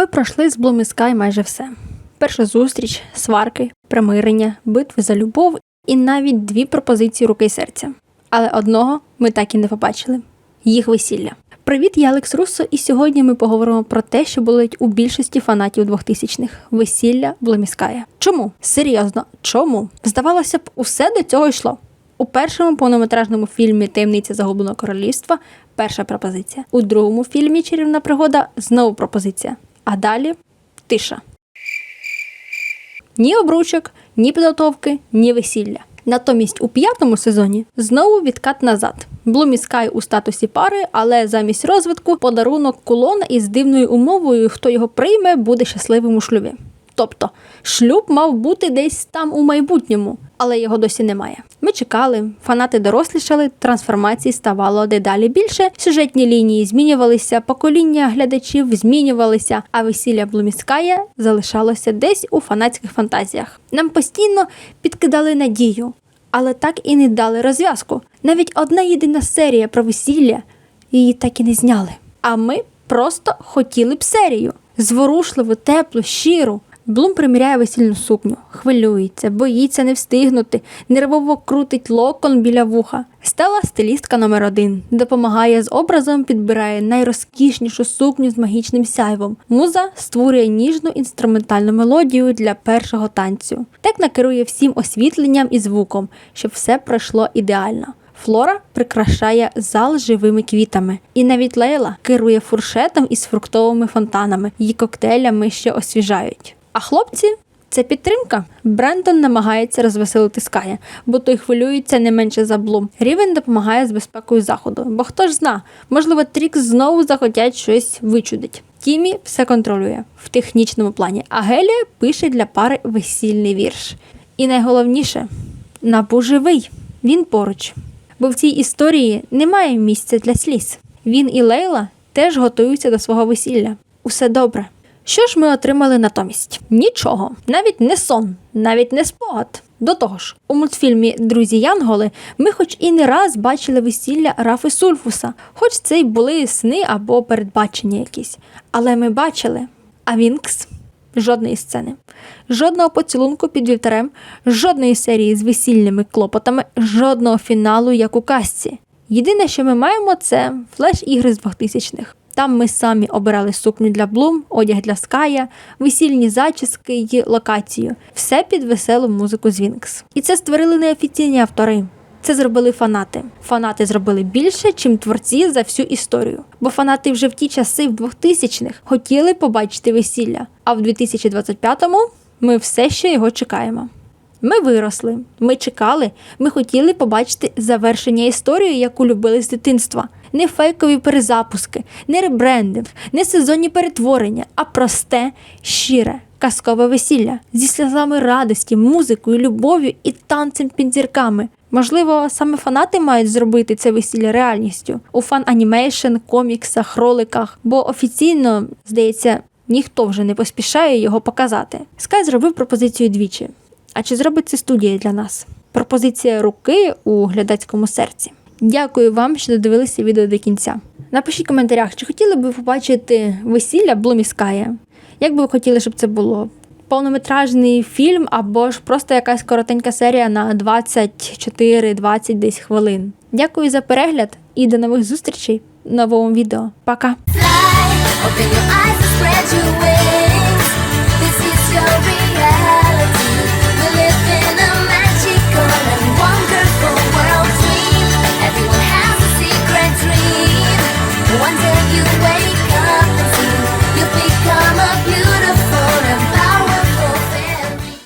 Ми пройшли з Блум Sky майже все: перша зустріч, сварки, примирення, битви за любов і навіть дві пропозиції руки й серця. Але одного ми так і не побачили їх весілля. Привіт, я Алекс Руссо, і сьогодні ми поговоримо про те, що болить у більшості фанатів 2000-х – весілля Блеміская. Чому? Серйозно, чому? Здавалося б, усе до цього йшло. У першому повнометражному фільмі Таємниця загубленого королівства перша пропозиція. У другому фільмі Чарівна пригода знову пропозиція. А далі тиша. Ні обручок, ні підготовки, ні весілля. Натомість у п'ятому сезоні знову відкат назад. Блумі Скай у статусі пари, але замість розвитку подарунок кулон із дивною умовою, хто його прийме, буде щасливим у шлюбі. Тобто шлюб мав бути десь там у майбутньому, але його досі немає. Ми чекали, фанати дорослішали, трансформацій ставало дедалі більше. Сюжетні лінії змінювалися, покоління глядачів змінювалися, а весілля Блуміская залишалося десь у фанатських фантазіях. Нам постійно підкидали надію, але так і не дали розв'язку. Навіть одна єдина серія про весілля її так і не зняли. А ми просто хотіли б серію зворушливу, теплу, щиру. Блум приміряє весільну сукню, хвилюється, боїться не встигнути, нервово крутить локон біля вуха. Стала стилістка номер один, допомагає з образом, підбирає найрозкішнішу сукню з магічним сяйвом. Муза створює ніжну інструментальну мелодію для першого танцю. Так накерує всім освітленням і звуком, щоб все пройшло ідеально. Флора прикрашає зал живими квітами, і навіть Лейла керує фуршетом із фруктовими фонтанами, її коктейлями ще освіжають. А хлопці це підтримка. Брендон намагається розвеселити Ская, бо той хвилюється не менше за Блум. Рівен допомагає з безпекою заходу, бо хто ж зна, можливо, Трікс знову захотять щось вичудить. Тімі все контролює в технічному плані, а Гелія пише для пари весільний вірш. І найголовніше Набу живий, він поруч. Бо в цій історії немає місця для сліз. Він і Лейла теж готуються до свого весілля. Усе добре. Що ж ми отримали натомість? Нічого, навіть не сон, навіть не спогад. До того ж, у мультфільмі Друзі Янголи ми хоч і не раз бачили весілля Рафи Сульфуса, хоч це й були сни або передбачення якісь. Але ми бачили, а Вінкс жодної сцени, жодного поцілунку під вівтарем, жодної серії з весільними клопотами, жодного фіналу, як у казці. Єдине, що ми маємо, це флеш-ігри з 2000-х. Там ми самі обирали сукню для Блум, одяг для Ская, весільні зачіски й локацію. Все під веселу музику з Вінкс. І це створили неофіційні автори. Це зробили фанати. Фанати зробили більше, чим творці за всю історію. Бо фанати вже в ті часи, в 2000-х, хотіли побачити весілля. А в 2025-му ми все ще його чекаємо. Ми виросли, ми чекали, ми хотіли побачити завершення історії, яку любили з дитинства. Не фейкові перезапуски, не ребрендинг, не сезонні перетворення, а просте, щире, казкове весілля зі сльозами радості, музикою, любов'ю і танцем під зірками. Можливо, саме фанати мають зробити це весілля реальністю у фан-анімейшн, коміксах, роликах, бо офіційно, здається, ніхто вже не поспішає його показати. Скай зробив пропозицію двічі. А чи зробить це студія для нас? Пропозиція руки у глядацькому серці. Дякую вам, що додивилися відео до кінця. Напишіть в коментарях, чи хотіли б ви побачити весілля Блуміская? Як би ви хотіли, щоб це було? Повнометражний фільм або ж просто якась коротенька серія на 24-20 десь хвилин. Дякую за перегляд і до нових зустрічей в новому відео. Пока!